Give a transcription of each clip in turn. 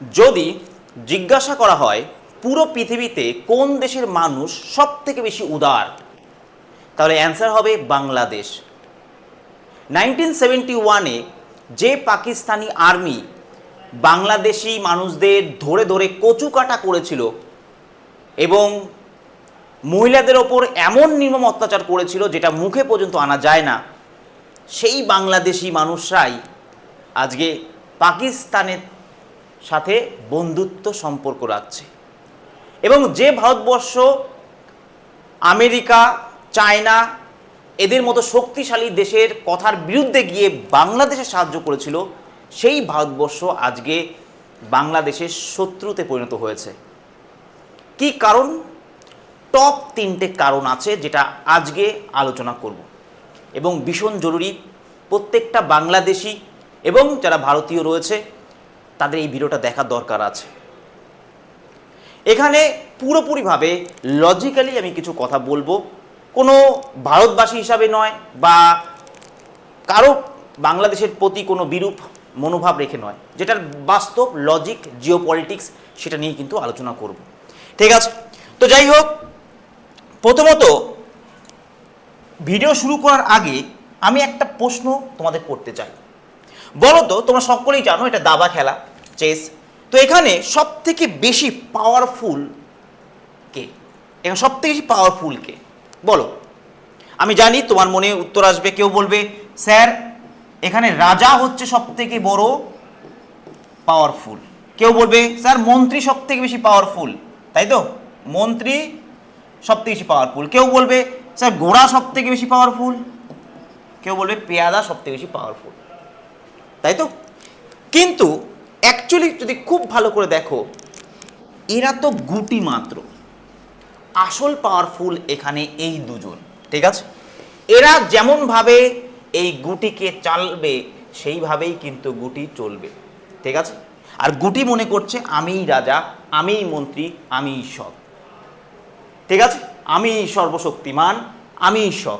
যদি জিজ্ঞাসা করা হয়, পুরো পৃথিবীতে কোন দেশের মানুষ সব থেকে বেশি উদার? তাহলে অ্যান্সার হবে বাংলাদেশ। নাইনটিন সেভেন্টি ওয়ানে যে পাকিস্তানি আর্মি বাংলাদেশি মানুষদের ধরে ধরে কচুকাটা করেছিল এবং মহিলাদের ওপর এমন নির্মম অত্যাচার করেছিল যেটা মুখে পর্যন্ত আনা যায় না, সেই বাংলাদেশি মানুষরাই আজকে পাকিস্তানের সাথে বন্ধুত্ব সম্পর্ক রাখছে। এবং যে ভারতবর্ষ, আমেরিকা, চায়না এদের মতো শক্তিশালী দেশের কথার বিরুদ্ধে গিয়ে বাংলাদেশে সাহায্য করেছিল, সেই ভারতবর্ষ আজকে বাংলাদেশের শত্রুতে পরিণত হয়েছে। কি কারণ? টপ তিনটে কারণ আছে যেটা আজকে আলোচনা করব। এবং ভীষণ জরুরি প্রত্যেকটা বাংলাদেশি এবং যারা ভারতীয় রয়েছে তাদের এই ভিডিওটা দেখার দরকার আছে। এখানে পুরোপুরিভাবে লজিক্যালি আমি কিছু কথা বলব। কোনো ভারতবাসী হিসাবে নয় বা কারও বাংলাদেশের প্রতি কোনো বিরূপ মনোভাব রেখে নয়। যেটার বাস্তব লজিক জিও পলিটিক্স সেটা নিয়ে কিন্তু আলোচনা করব। ঠিক আছে? তো যাই হোক, প্রথমত ভিডিও শুরু করার আগে আমি একটা প্রশ্ন তোমাদের করতে চাই। বলো তো তোমরা সকলেই জানো এটা দাবা খেলা, চেস। তো এখানে সব থেকে বেশি পাওয়ারফুল কে? এখানে সব থেকে বেশি পাওয়ারফুল কে? বলো। আমি জানি তোমার মনে উত্তর আসবে, কেউ বলবে, স্যার, এখানে রাজা হচ্ছে সব থেকে বড় পাওয়ারফুল কেউ বলবে, স্যার, মন্ত্রী সব থেকে বেশি পাওয়ারফুল তাই তো? মন্ত্রী সব থেকে বেশি পাওয়ারফুল কেউ বলবে, স্যার, ঘোড়া সব থেকে বেশি পাওয়ারফুল কেউ বলবে, পেয়াদা সব থেকে বেশি পাওয়ারফুল তাই তো? কিন্তু অ্যাকচুয়ালি যদি খুব ভালো করে দেখো, এরা তো গুটি মাত্র। আসল পাওয়ারফুল এখানে এই দুজন, ঠিক আছে? এরা যেমনভাবে এই গুটিকে চালবে, সেইভাবেই কিন্তু গুটি চলবে, ঠিক আছে? আর গুটি মনে করছে, আমিই রাজা, আমিই মন্ত্রী, আমিই সব। ঠিক আছে? আমি সর্বশক্তিমান আমি সব।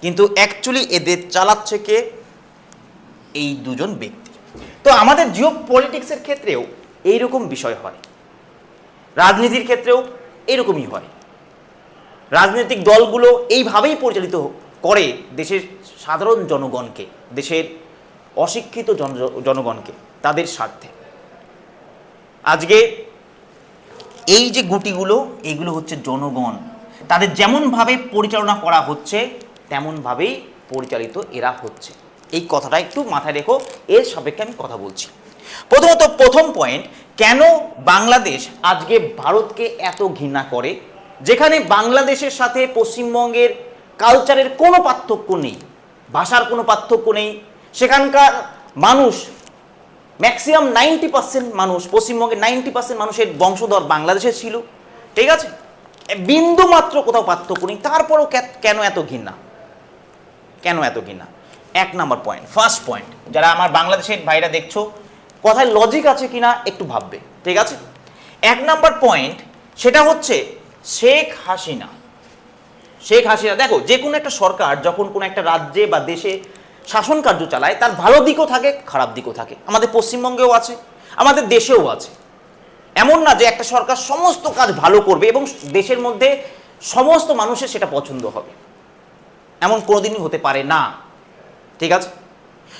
কিন্তু অ্যাকচুয়ালি এদের চালাচ্ছে কে? এই দুজন ব্যক্তি। তো আমাদের জিও পলিটিক্সের ক্ষেত্রেও এইরকম বিষয় হয়। রাজনীতির ক্ষেত্রেও এরকমই হয়। রাজনৈতিক দলগুলো এইভাবেই পরিচালিত করে দেশের সাধারণ জনগণকে, দেশের অশিক্ষিত জন, জনগণকে, তাদের স্বার্থে। আজকে এই যে গুটিগুলো এইগুলো হচ্ছে জনগণ। তাদের যেমনভাবে পরিচালনা করা হচ্ছে, তেমনভাবেই পরিচালিত এরা হচ্ছে। এই কথাটা একটু মাথায় রেখো, এর সাপেক্ষে আমি কথা বলছি। প্রথমত প্রথম পয়েন্ট কেন বাংলাদেশ আজকে ভারতকে এত ঘৃণা করে? যেখানে বাংলাদেশের সাথে পশ্চিমবঙ্গের কালচারের কোনো পার্থক্য নেই, ভাষার কোনো পার্থক্য নেই, সেখানকার মানুষ ম্যাক্সিমাম নাইনটি পার্সেন্ট মানুষ পশ্চিমবঙ্গের নাইনটি পার্সেন্ট মানুষের বংশধর বাংলাদেশের ছিল, ঠিক আছে? বিন্দু মাত্র কোথাও পার্থক্য নেই, তারপরও কেন এত ঘৃণা? কেন এত ঘৃণা? এক নাম্বার পয়েন্ট ফার্স্ট পয়েন্ট যারা আমার বাংলাদেশের ভাইরা দেখছ, কথায় লজিক আছে কিনা একটু ভাববে, ঠিক আছে? এক নাম্বার পয়েন্ট সেটা হচ্ছে শেখ হাসিনা। শেখ হাসিনা, দেখো, যে কোনো একটা সরকার যখন কোনো একটা রাজ্যে বা দেশে শাসন কার্য চালায়, তার ভালো দিকও থাকে, খারাপ দিকও থাকে। আমাদের পশ্চিমবঙ্গেও আছে, আমাদের দেশেও আছে। এমন না যে একটা সরকার সমস্ত কাজ ভালো করবে এবং দেশের মধ্যে সমস্ত মানুষের সেটা পছন্দ হবে। এমন কোনোদিনই হতে পারে না। ঠিক আছে?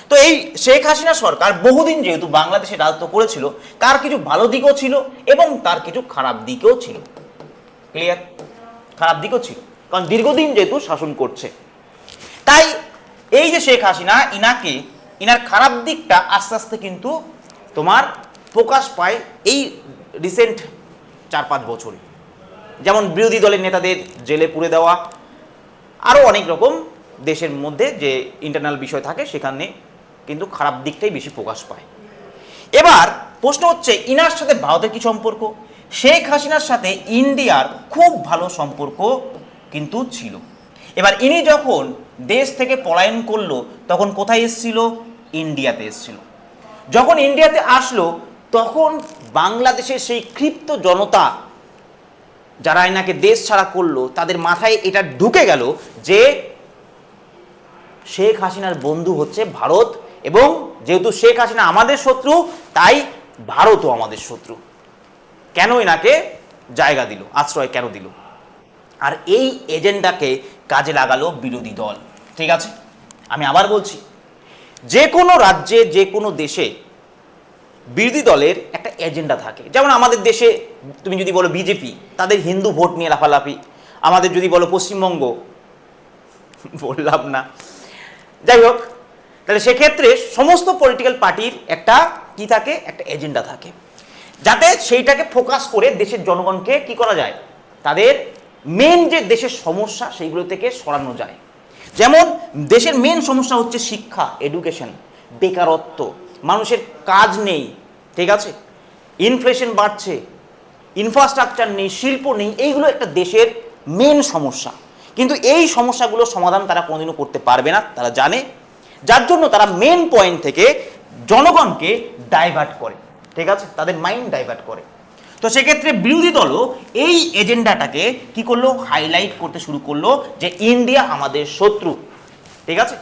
তো এই শেখ হাসিনা সরকার বহুদিন যেহেতু বাংলাদেশে রাজত্ব করেছিল, তার কিছু ভালো দিকও ছিল এবং তার কিছু খারাপ দিকও ছিল। ক্লিয়ার খারাপ দিকও ছিল। কারণ দীর্ঘদিন যেহেতু শাসন করছে। তাই এই যে শেখ হাসিনা, ইনাকে, ইনার খারাপ দিকটা আস্তে আস্তে কিন্তু তোমার প্রকাশ পায় এই রিসেন্ট চার পাঁচ বছরে। যেমন বিরোধী দলের নেতাদের জেলে পুড়ে দেওয়া আরও অনেক রকম দেশের মধ্যে যে ইন্টারনাল বিষয় থাকে সেখানে কিন্তু খারাপ দিকটাই বেশি প্রকাশ পায়। এবার প্রশ্ন হচ্ছে, ইনার সাথে ভারতের কি সম্পর্ক? শেখ হাসিনার সাথে ইন্ডিয়ার খুব ভালো সম্পর্ক কিন্তু ছিল। এবার ইনি যখন দেশ থেকে পলায়ন করল, তখন কোথায় এসেছিল? ইন্ডিয়াতে এসেছিল। যখন ইন্ডিয়াতে আসলো, তখন বাংলাদেশের সেই ক্ষিপ্ত জনতা যারা এনাকে দেশ ছাড়া করল, তাদের মাথায় এটা ঢুকে গেল যে শেখ হাসিনার বন্ধু হচ্ছে ভারত এবং যেহেতু শেখ হাসিনা আমাদের শত্রু, তাই ভারতও আমাদের শত্রু। কেন এনাকে জায়গা দিল, আশ্রয় কেন দিল? আর এই এজেন্ডাকে কাজে লাগালো বিরোধী দল। ঠিক আছে? আমি আবার বলছি, যে কোনো রাজ্যে, যে কোনো দেশে বিরোধী দলের একটা এজেন্ডা থাকে। যেমন আমাদের দেশে তুমি যদি বলো বিজেপি, তাদের হিন্দু ভোট নিয়ে লাফালাফি। আমাদের যদি বলো পশ্চিমবঙ্গ, বললাম না। যাই হোক, তাহলে সেক্ষেত্রে সমস্ত পলিটিক্যাল পার্টির একটা কি থাকে? একটা এজেন্ডা থাকে। যাতে সেইটাকে ফোকাস করে দেশের জনগণকে কি করা যায়? তাদের মেন যে দেশের সমস্যা, সেইগুলো থেকে সরানো যায়। যেমন, দেশের মেন সমস্যা হচ্ছে শিক্ষা এডুকেশন বেকারত্ব, মানুষের কাজ নেই, ঠিক আছে? ইনফ্লেশন বাড়ছে ইনফ্রাস্ট্রাকচার নেই, শিল্প নেই, এইগুলো একটা দেশের মেন সমস্যা। কিন্তু এই সমস্যাগুলো সমাধান তারা কোনোদিনও করতে পারবে না, তারা জানে। যার জন্য তারা মেন পয়েন্ট থেকে জনগণকে ডাইভার্ট করে, ঠিক আছে? তাদের মাইন্ড ডাইভার্ট করে। তো সেক্ষেত্রে বিরোধী দলও এই এজেন্ডাটাকে কি করল? হাইলাইট করতে শুরু করল যে ইন্ডিয়া আমাদের শত্রু, ঠিক আছে?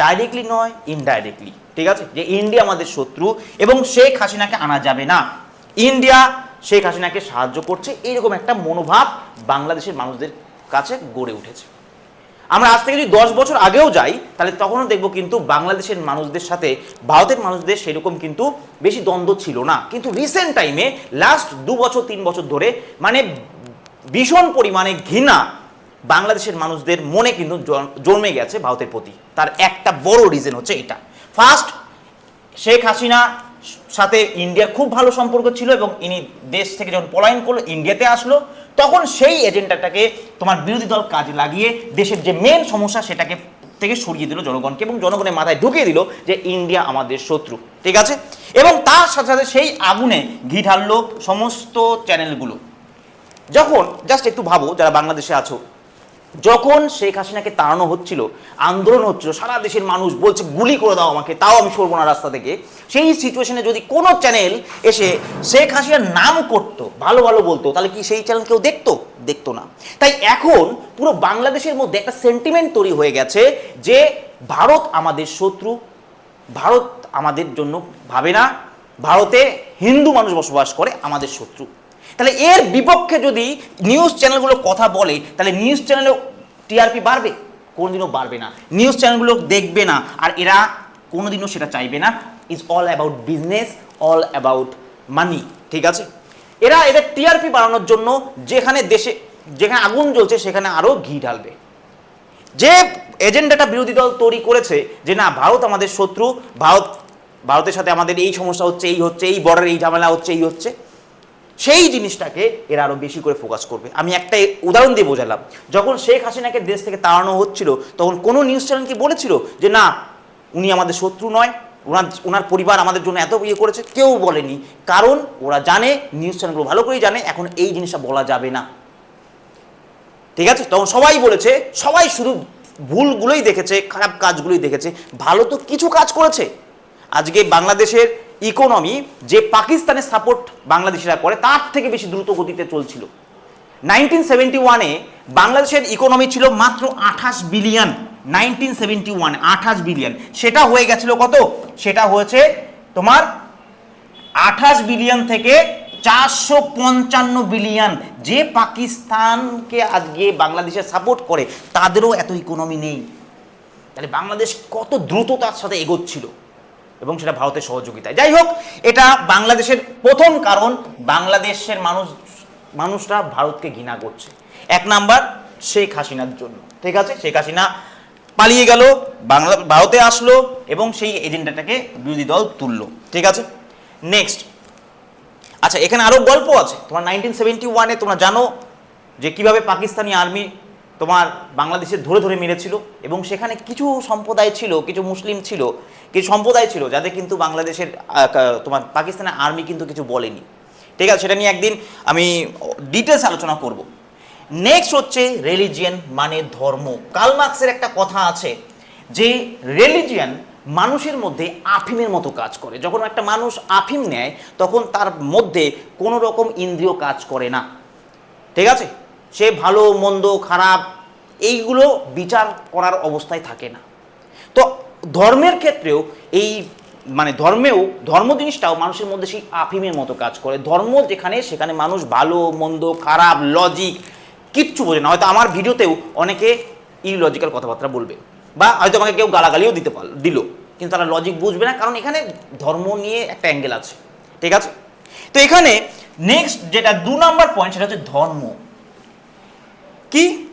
ডাইরেক্টলি নয় ইনডাইরেক্টলি ঠিক আছে? যে ইন্ডিয়া আমাদের শত্রু এবং শেখ হাসিনাকে আনা যাবে না। ইন্ডিয়া শেখ হাসিনাকে সাহায্য করছে, এইরকম একটা মনোভাব বাংলাদেশের মানুষদের কাছে গড়ে উঠেছে। আমরা আজ থেকে যদি দশ বছর আগেও যাই, তাহলে তখনও দেখব কিন্তু বাংলাদেশের মানুষদের সাথে, ভারতের মানুষদের সেরকম কিন্তু বেশি দ্বন্দ্ব ছিল না। কিন্তু রিসেন্ট টাইমে লাস্ট দু বছর, তিন বছর ধরে মানে ভীষণ পরিমাণে ঘৃণা বাংলাদেশের মানুষদের মনে কিন্তু জন্মে গেছে ভারতের প্রতি। তার একটা বড় রিজন হচ্ছে এটা। ফার্স্ট শেখ হাসিনা সাথে ইন্ডিয়ার খুব ভালো সম্পর্ক ছিল এবং ইনি দেশ থেকে যখন পলায়ন করল ইন্ডিয়াতে আসলো তখন সেই এজেন্ডাটাকে তোমার বিরোধী দল কাজে লাগিয়ে দেশের যে মেন সমস্যা সেটাকে থেকে সরিয়ে দিল জনগণকে এবং জনগণের মাথায় ঢুকিয়ে দিল যে ইন্ডিয়া আমাদের শত্রু, ঠিক আছে? এবং তার সাথে সাথে সেই আগুনে ঘি ঢাললো সমস্ত চ্যানেলগুলো যখন জাস্ট একটু ভাবো, যারা বাংলাদেশে আছো যখন শেখ হাসিনাকে তাড়ানো হচ্ছিল, আন্দোলন হচ্ছিল, সারা দেশের মানুষ বলছে, গুলি করে দাও আমাকে, তাও আমি সরবো না রাস্তা থেকে। সেই সিচুয়েশনে যদি কোনো চ্যানেল এসে শেখ হাসিনার নাম করতো, ভালো ভালো বলতো, তাহলে কি সেই চ্যানেল কেউ দেখতো? দেখতো না। তাই এখন পুরো বাংলাদেশের মধ্যে একটা সেন্টিমেন্ট তৈরি হয়ে গেছে যে ভারত আমাদের শত্রু, ভারত আমাদের জন্য ভাবে না, ভারতে হিন্দু মানুষ বসবাস করে, আমাদের শত্রু। তাহলে এর বিপক্ষে যদি নিউজ চ্যানেলগুলো কথা বলে, তাহলে নিউজ চ্যানেলে টিআরপি বাড়বে? কোনোদিনও বাড়বে না। নিউজ চ্যানেলগুলো দেখবে না। আর এরা কোনোদিনও সেটা চাইবে না। Is all about business all about money ঠিক আছে? এরা এদের টিআরপি বাড়ানোর জন্য যেখানে দেশে, যেখানে আগুন জ্বলছে, সেখানে আরও ঘি ঢালবে। যে এজেন্ডাটা বিরোধী দল তৈরি করেছে যে, না, ভারত আমাদের শত্রু, ভারত, ভারতের সাথে আমাদের এই সমস্যা হচ্ছে, এই হচ্ছে, এই বর্ডারে এই ঝামেলা হচ্ছে, এই হচ্ছে সেই জিনিসটাকে এরা আরও বেশি করে ফোকাস করবে। আমি একটা উদাহরণ দিয়ে বোঝালাম। যখন শেখ হাসিনাকে দেশ থেকে তাড়ানো হচ্ছিল, তখন কোনো নিউজ চ্যানেল কি বলেছিল যে, না, উনি আমাদের শত্রু নয়, ওনার ওনার পরিবার আমাদের জন্য এত ইয়ে করেছে কেউ বলেনি। কারণ ওরা জানে নিউজ চ্যানেলগুলো ভালো করেই জানে, এখন এই জিনিসটা বলা যাবে না। ঠিক আছে? তখন সবাই বলেছে, সবাই শুধু ভুলগুলোই দেখেছে, খারাপ কাজগুলোই দেখেছে। ভালো তো কিছু কাজ করেছে। আজকে বাংলাদেশের ইকোনমি যে পাকিস্তানের সাপোর্ট বাংলাদেশিরা করে, তার থেকে বেশি দ্রুত গতিতে চলছিল। নাইনটিন সেভেন্টি ওয়ানে বাংলাদেশের ইকোনমি ছিল মাত্র আঠাশ বিলিয়ন নাইনটিন সেভেন্টি ওয়ান আঠাশ বিলিয়ন সেটা হয়ে গেছিল কত? সেটা হয়েছে তোমার আঠাশ বিলিয়ন থেকে চারশো পঞ্চান্ন বিলিয়ন যে পাকিস্তানকে আজকে বাংলাদেশে সাপোর্ট করে, তাদেরও এত ইকোনমি নেই। তাহলে বাংলাদেশ কত দ্রুততার সাথে এগোচ্ছিল? এবং সেটা ভারতের সহযোগিতায়। যাই হোক, এটা বাংলাদেশের প্রথম কারণ, বাংলাদেশের মানুষ, মানুষরা ভারতকে ঘৃণা করছে। এক নাম্বার, শেখ হাসিনার জন্য। ঠিক আছে? শেখ হাসিনা পালিয়ে গেল, বাংলা, ভারতে আসলো এবং সেই এজেন্ডাটাকে বিরোধী দল তুললো। ঠিক আছে? নেক্সট আচ্ছা এখানে আরও গল্প আছে। তোমার নাইনটিন সেভেন্টি ওয়ানে তোমরা জানো যে কীভাবে পাকিস্তানি আর্মি তোমার বাংলাদেশে ধরে ধরে মেরেছিল এবং সেখানে কিছু সম্প্রদায় ছিল, কিছু মুসলিম ছিল, কিছু সম্প্রদায় ছিল যাদের কিন্তু বাংলাদেশের তোমার পাকিস্তানের আর্মি কিন্তু কিছু বলেনি। ঠিক আছে, সেটা নিয়ে একদিন আমি ডিটেলস আলোচনা করব। নেক্সট হচ্ছে রিলিজিয়ান মানে ধর্ম। কালমার্ক্সের একটা কথা আছে যে রিলিজিয়ান মানুষের মধ্যে আফিমের মতো কাজ করে। যখন একটা মানুষ আফিম নেয়, তখন তার মধ্যে কোনো রকম ইন্দ্রিয় কাজ করে না। ঠিক আছে? সে ভালো, মন্দ, খারাপ, এইগুলো বিচার করার অবস্থায় থাকে না। তো ধর্মের ক্ষেত্রেও এই মানে ধর্মেও, ধর্ম জিনিসটাও মানুষের মধ্যে সেই আফিমের মতো কাজ করে। ধর্ম যেখানে, সেখানে মানুষ ভালো, মন্দ, খারাপ লজিক কিচ্ছু বোঝে না। হয়তো আমার ভিডিওতেও অনেকে ইলজিক্যাল কথাবার্তা বলবে বা হয়তো আমাকে কেউ গালাগালিও দিতে পারল দিল। কিন্তু তারা লজিক বুঝবে না, কারণ এখানে ধর্ম নিয়ে একটা অ্যাঙ্গেল আছে। ঠিক আছে? তো এখানে নেক্সট যেটা দু নম্বর পয়েন্ট সেটা হচ্ছে ধর্ম। কি?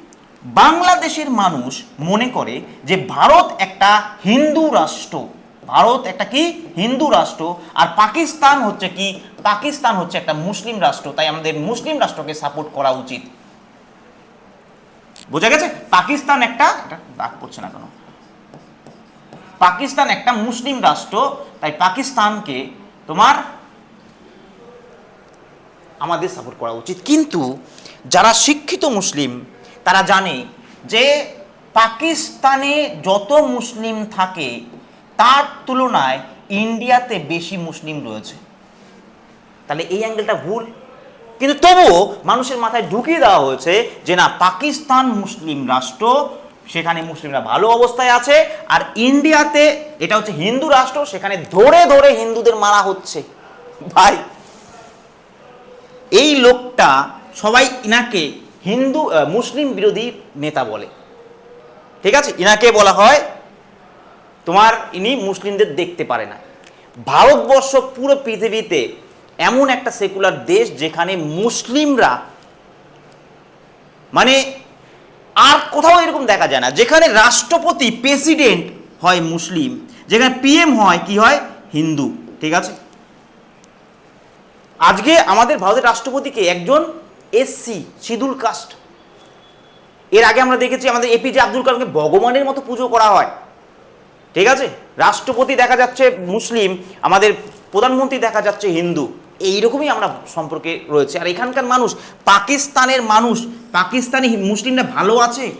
বাংলাদেশের মানুষ মনে করে যে ভারত একটা হিন্দু রাষ্ট্র। ভারত একটা কি? হিন্দু রাষ্ট্র। আর পাকিস্তান হচ্ছে কি? পাকিস্তান হচ্ছে একটা মুসলিম রাষ্ট্র। তাই আমাদের মুসলিম রাষ্ট্রকে সাপোর্ট করা উচিত। বোঝা গেছে? পাকিস্তান একটা দাগ পড়ছে না কেন? পাকিস্তান একটা মুসলিম রাষ্ট্র। তাই পাকিস্তানকে তোমার আমাদের সাপোর্ট করা উচিত। কিন্তু যারা শিক্ষিত মুসলিম তারা জানে যে পাকিস্তানে যত মুসলিম থাকে, তার তুলনায় ইন্ডিয়াতে বেশি মুসলিম রয়েছে। তাহলে এই অ্যাঙ্গেলটা ভুল। কিন্তু তবুও মানুষের মাথায় ঢুকিয়ে দেওয়া হয়েছে যে না, পাকিস্তান মুসলিম রাষ্ট্র, সেখানে মুসলিমরা ভালো অবস্থায় আছে, আর ইন্ডিয়াতে এটা হচ্ছে হিন্দু রাষ্ট্র, সেখানে ধরে ধরে হিন্দুদের মারা হচ্ছে। ভাই, এই লোকটা সবাই ইনাকে হিন্দু মুসলিম বিরোধী নেতা বলে। ঠিক আছে? ইনাকে বলা হয়, তোমার ইনি মুসলিমদের দেখতে পারে না। ভারতবর্ষ পুরো পৃথিবীতে এমন একটা সেকুলার দেশ যেখানে মুসলিমরা মানে আর কোথাও এরকম দেখা যায় না। যেখানে রাষ্ট্রপতি, প্রেসিডেন্ট হয় মুসলিম, যেখানে পিএম হয় কি হয়? হিন্দু। ঠিক আছে? আজকে আমাদের ভারতের রাষ্ট্রপতিকে একজন এসসি শিডুল কাস্ট এর আগে আমরা দেখেছি আমাদের এপিজে আব্দুল কালামকে ভগবানের মতো পুজো করা হয়। ঠিক আছে? রাষ্ট্রপতি দেখা যাচ্ছে মুসলিম, আমাদের প্রধানমন্ত্রী দেখা যাচ্ছে হিন্দু। এইরকমই আমরা সম্পর্কে রয়েছে। আর এখানকার মানুষ, পাকিস্তানের মানুষ, পাকিস্তানি মুসলিমরা ভালো আছে?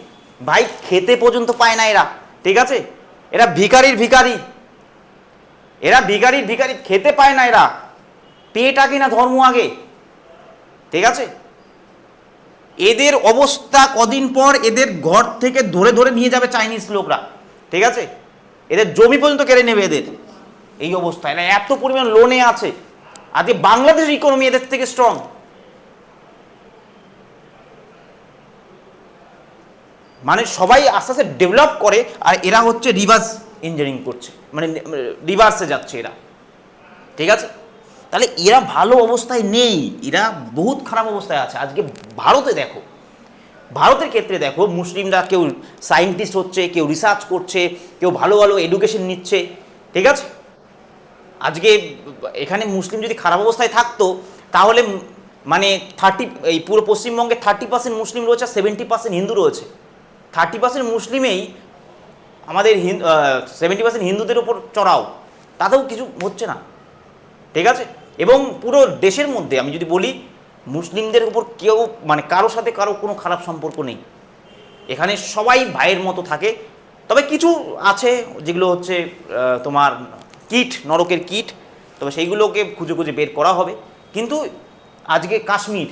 ভাই, খেতে পর্যন্ত পায় না এরা। ঠিক আছে? এরা ভিখারির ভিখারি। এরা ভিখারির ভিখারি, খেতে পায় না এরা। পেট আগে না ধর্ম আগে। ঠিক আছে? এদের অবস্থা কদিন পর এদের ঘর থেকে ধরে ধরে নিয়ে যাবে চাইনিজ লোকরা। ঠিক আছে? এদের জমি পর্যন্ত কেড়ে নেবে এদের। এই অবস্থা। এরা এত পরিমাণ লোনে আছে। আজকে বাংলাদেশ ইকোনমি এদের থেকে স্ট্রং মানে সবাই আস্তে আস্তে ডেভেলপ করে আর এরা হচ্ছে রিভার্স ইঞ্জিনিয়ারিং করছে। মানে রিভার্সে যাচ্ছে এরা। ঠিক আছে? তাহলে এরা ভালো অবস্থায় নেই। এরা বহুত খারাপ অবস্থায় আছে। আজকে ভারতে দেখো, ভারতের ক্ষেত্রে দেখো, মুসলিমরা কেউ সায়েন্টিস্ট হচ্ছে, কেউ রিসার্চ করছে, কেউ ভালো ভালো এডুকেশন নিচ্ছে, ঠিক আছে? আজকে এখানে মুসলিম যদি খারাপ অবস্থায় থাকতো, তাহলে মানে থার্টি এই পুরো পশ্চিমবঙ্গে থার্টি পার্সেন্ট মুসলিম রয়েছে, আর সেভেন্টি পার্সেন্ট হিন্দু রয়েছে। থার্টি পার্সেন্ট মুসলিমেই আমাদের হিন্দু সেভেন্টি পার্সেন্ট হিন্দুদের উপর চড়াও। তাতেও কিছু হচ্ছে না। ঠিক আছে? এবং পুরো দেশের মধ্যে, আমি যদি বলি, মুসলিমদের উপর কেউ মানে কারও সাথে কারও কোনো খারাপ সম্পর্ক নেই। এখানে সবাই ভাইয়ের মতো থাকে। তবে কিছু আছে যেগুলো হচ্ছে তোমার কিট, নরকের কিট। তবে সেইগুলোকে খুঁজে খুঁজে বের করা হবে। কিন্তু আজকে কাশ্মীর,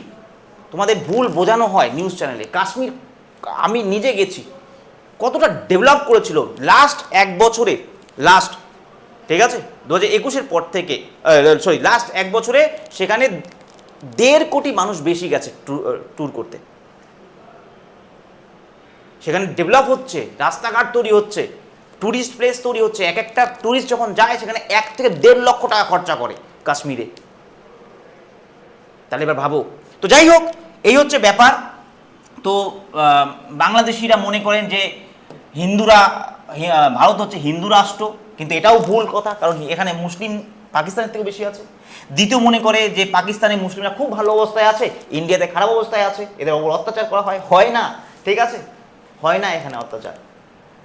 তোমাদের ভুল বোঝানো হয় নিউজ চ্যানেলে। কাশ্মীর, আমি নিজে গেছি। কতটা ডেভেলপ করেছিল। লাস্ট এক বছরে, লাস্ট, ঠিক আছে? দু হাজার একুশের পর থেকে সরি লাস্ট এক বছরে সেখানে দেড় কোটি মানুষ বেশি গেছে ট্যুর করতে। সেখানে ডেভেলপ হচ্ছে, রাস্তাঘাট তৈরি হচ্ছে ট্যুরিস্ট প্লেস তৈরি হচ্ছে, এক একটা ট্যুরিস্ট যখন যায়, সেখানে এক থেকে দেড় লক্ষ টাকা খরচা করে কাশ্মীরে। তাহলে এবার ভাবো। তো যাই হোক, এই হচ্ছে ব্যাপার। তো বাংলাদেশিরা মনে করেন যে হিন্দুরা ভারত হচ্ছে হিন্দু রাষ্ট্র। কিন্তু এটাও ভুল কথা, কারণ এখানে মুসলিম পাকিস্তানের থেকে বেশি আছে। দ্বিতীয় মনে করে যে পাকিস্তানের মুসলিমরা খুব ভালো অবস্থায় আছে, ইন্ডিয়াতে খারাপ অবস্থায় আছে, এদের ওপর অত্যাচার করা হয় হয় না, ঠিক আছে? হয় না এখানে অত্যাচার।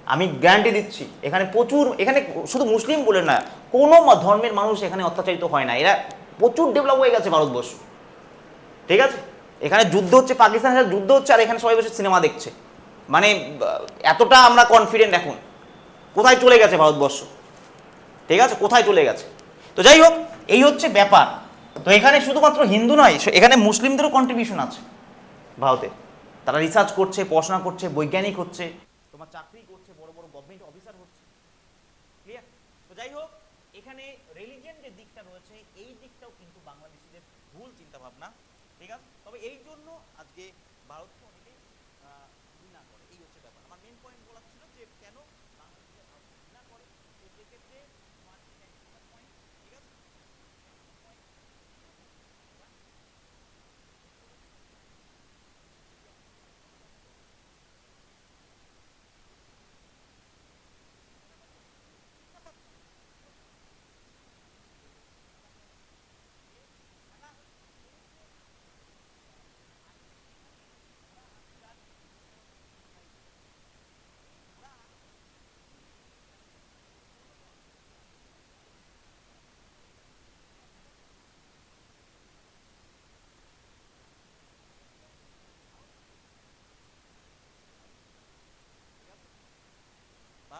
আমি গ্যারান্টি দিচ্ছি, এখানে প্রচুর, এখানে শুধু মুসলিম বলে না, কোনো ধর্মের মানুষ এখানে অত্যাচারিত হয় না। এরা প্রচুর ডেভেলপ হয়ে গেছে ভারতবর্ষ। ঠিক আছে? এখানে যুদ্ধ হচ্ছে, পাকিস্তানের সাথে যুদ্ধ হচ্ছে, আর এখানে সবাই বসে সিনেমা দেখছে। মানে এতটা আমরা কনফিডেন্ট এখন। কোথায় চলে গেছে ভারতবর্ষ? ঠিক আছে? কোথায় চলে গেছে? তো যাই হোক, এই হচ্ছে ব্যাপার। তো এখানে শুধুমাত্র হিন্দু নয় এখানে মুসলিমদেরও কন্ট্রিবিউশন আছে ভারতে। তারা রিসার্চ করছে, পড়াশোনা করছে, বৈজ্ঞানিক হচ্ছে, তোমার চাকরি করছে, বড় বড় গভর্নমেন্ট অফিসার হচ্ছে। তো যাই হোক, এখানে রিলিজিয়ান যে দিকটা রয়েছে, এই দিকটাও কিন্তু বাংলাদেশিদের ভুল চিন্তা ভাবনা ঠিক আছে? তবে এই জন্য আজকে ভারতকে অনেকে আহ, ঘৃণা করে এই হচ্ছে ব্যাপার আমার মেন পয়েন্ট বলা ছিল যে কেন বাংলাদেশে ভারতকে ঘৃণা করে তো সেক্ষেত্রে তোমার একটা পয়েন্ট ঠিক আছে একটা point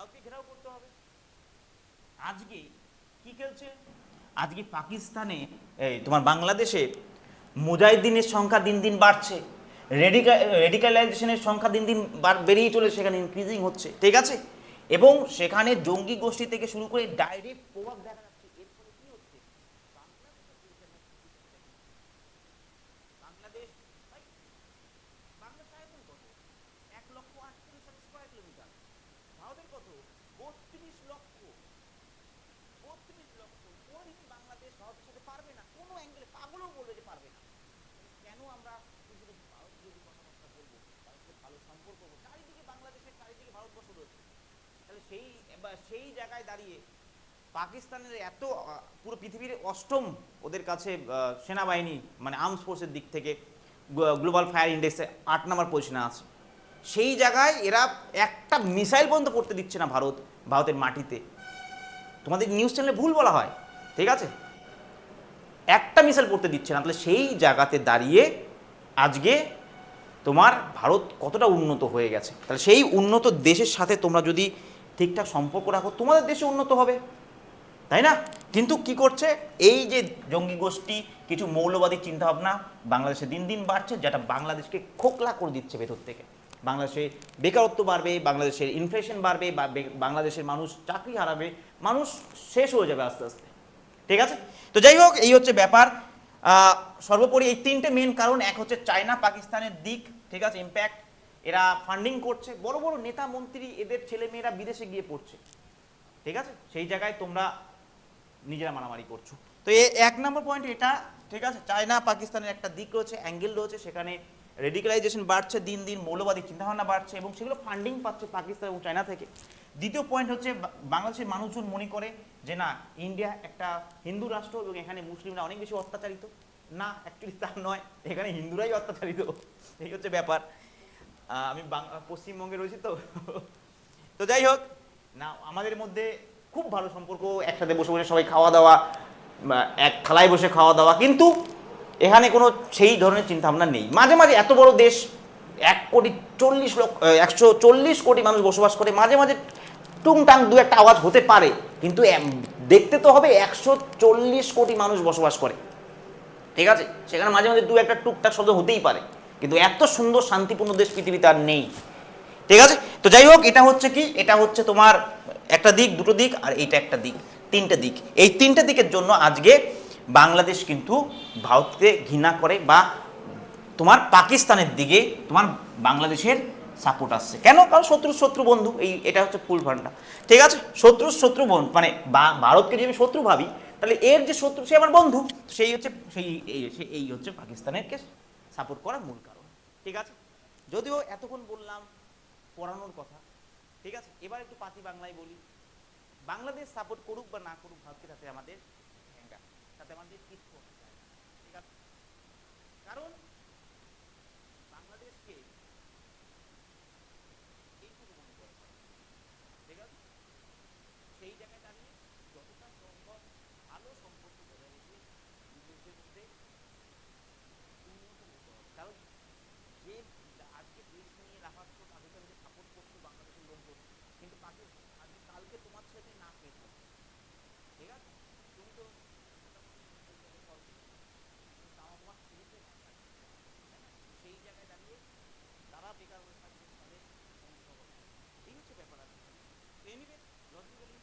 ভারতকে ঘেরাও করতে হবে। আজকে কি খেলছে? আজকে পাকিস্তানে, এই তোমার বাংলাদেশে মুজাহিদিনের সংখ্যা দিন দিন বাড়ছে। রেডিকা রেডিকালাইজেশনের সংখ্যা দিন দিন বেড়েই চলে সেখানে ইনক্রিজিং হচ্ছে। ঠিক আছে? এবং সেখানে জঙ্গি গোষ্ঠী থেকে শুরু করে ডাইরেক্ট প্রভাব দেখা যাচ্ছে এর ফলে কি হচ্ছে বাংলাদেশ ভাই, বাংলাদেশ আয়তন কত এক লক্ষ আটত্রিশ হাজার স্কোয়ার কিলোমিটার ভারতের কত বত্রিশ লক্ষ বত্রিশ লক্ষ কোনদিন বাংলাদেশ ভারতের সাথে পারবে না কোনো অ্যাঙ্গেলে পাগলও বলবে যে পারবে না কেন আমরা শুধু ভারত যদি কথাবার্তা বলব তার সাথে ভালো সম্পর্ক করব চারিদিকে বাংলাদেশের চারিদিকে ভারতবর্ষ রয়েছে তাহলে সেই সেই জায়গায় দাঁড়িয়ে পাকিস্তানের এত পুরো পৃথিবীর অষ্টম ওদের কাছে সেনাবাহিনী মানে আর্মস ফোর্সের দিক থেকে গ্লোবাল ফায়ার ইন্ডেক্সে আট নম্বর পজিশনে আছে। সেই জায়গায় এরা একটা মিসাইল পর্যন্ত করতে দিচ্ছে না ভারত, ভারতের মাটিতে। তোমাদের নিউজ চ্যানেলে ভুল বলা হয়, ঠিক আছে? একটা মিসাইল পড়তে দিচ্ছে না, তাহলে সেই জায়গাতে দাঁড়িয়ে আজকে তোমার ভারত কতটা উন্নত হয়ে গেছে? তাহলে সেই উন্নত দেশের সাথে তোমরা যদি ঠিকঠাক সম্পর্ক রাখো, তোমাদের দেশে উন্নত হবে। তাই না? কিন্তু কি করছে? এই যে জঙ্গি গোষ্ঠী, কিছু মৌলবাদী চিন্তাভাবনা বাংলাদেশে দিন দিন বাড়ছে, যেটা বাংলাদেশকে খোকলা করে দিচ্ছে ভেতর থেকে। বাংলাদেশে বেকারত্ব বাড়বে, বাংলাদেশের ইনফ্লেশন বাড়বে, বা বাংলাদেশের মানুষ চাকরি হারাবে, মানুষ শেষ হয়ে যাবে আস্তে আস্তে। ঠিক আছে? তো যাই হোক, এই হচ্ছে ব্যাপার। সর্বোপরি এই তিনটে মেন কারণ, এক হচ্ছে চায়না পাকিস্তানের দিক, ঠিক আছে ইম্প্যাক্ট এরা ফান্ডিং করছে, বড় বড় নেতা, মন্ত্রী, এদের ছেলে মেয়েরা বিদেশে গিয়ে পড়ছে। ঠিক আছে? সেই জায়গায় তোমরা নিজেরা মারামারি করছ। তো এ এক নম্বর পয়েন্ট এটা, ঠিক আছে? চায়না, পাকিস্তানের একটা দিক রয়েছে অ্যাঙ্গেল রয়েছে, সেখানে রেডিকালাইজেশন বাড়ছে দিন দিন, মৌলবাদী চিন্তাভাবনা বাড়ছে এবং সেগুলো ফান্ডিং পাচ্ছে পাকিস্তান এবং চায়না থেকে। দ্বিতীয় পয়েন্ট হচ্ছে বাংলাদেশের মানুষজন মনে করে যে না, ইন্ডিয়া একটা হিন্দু রাষ্ট্র এবং এখানে মুসলিমরা অনেক বেশি অত্যাচারিত। না অ্যাকচুয়ালি তা নয়, এখানে হিন্দুরাই অত্যাচারিত। এই হচ্ছে ব্যাপার। আমি পশ্চিমবঙ্গে রয়েছি তো। তো যাই হোক, না, আমাদের মধ্যে খুব ভালো সম্পর্ক, একসাথে বসে বসে সবাই খাওয়া দাওয়া এক থালায় বসে খাওয়া দাওয়া, কিন্তু এখানে কোনো সেই ধরনের চিন্তাভাবনা নেই। মাঝে মাঝে এত বড় দেশ, এক কোটি চল্লিশ লক্ষ একশো চল্লিশ কোটি মানুষ বসবাস করে, মাঝে মাঝে টুংটাং দু একটা আওয়াজ হতে পারে, কিন্তু দেখতে তো হবে একশো চল্লিশ কোটি মানুষ বসবাস করে। ঠিক আছে? সেখানে মাঝে মাঝে দু একটা টুকটাক শব্দ হতেই পারে। কিন্তু এত সুন্দর শান্তিপূর্ণ দেশ পৃথিবীতে আর নেই। ঠিক আছে? তো যাই হোক, এটা হচ্ছে কি? এটা হচ্ছে তোমার একটা দিক, দুটো দিক, আর এইটা একটা দিক, তিনটে দিক। এই তিনটে দিকের জন্য আজকে বাংলাদেশ কিন্তু ভারতকে ঘৃণা করে বা তোমার পাকিস্তানের দিকে তোমার বাংলাদেশের সাপোর্ট আসছে। কেন? কারণ শত্রু শত্রু বন্ধু। এই, এটা হচ্ছে ফুল ফান্ডা ঠিক আছে? শত্রু শত্রু বন্ধু মানে ভারতকে যদি আমি শত্রু ভাবি, তাহলে এর যে শত্রু, সে আমার বন্ধু। সেই হচ্ছে, সেই, এই হচ্ছে পাকিস্তানের পাকিস্তানেরকে সাপোর্ট করার মূল কারণ, ঠিক আছে? যদিও এতক্ষণ বললাম পড়ানোর কথা, ঠিক আছে? এবার একটু পাতি বাংলায় বলি। বাংলাদেশ সাপোর্ট করুক বা না করুক, ভারতকে তাতে আমাদের তাতে আমাদের কিছু ঠিক আছে? কারণ বাংলাদেশকে এইটুকু ঠিক আছে? সেই কারণ যে আজকে দেশ নিয়ে লাফাচ্ছ পাকিস্তানকে সাপোর্ট করছ বাংলাদেশের লোকজন, কিন্তু তাকে আজকে কালকে তোমার ছেলে না খেয়ে ঠিক আছে? তুমি তো তাও আমার ছেলেকে সেই জায়গায় দাঁড়িয়ে তারা বেকার হয়ে থাকবে, তাদের এই হচ্ছে ব্যাপার আছে এনিওয়ে লজিক্যালি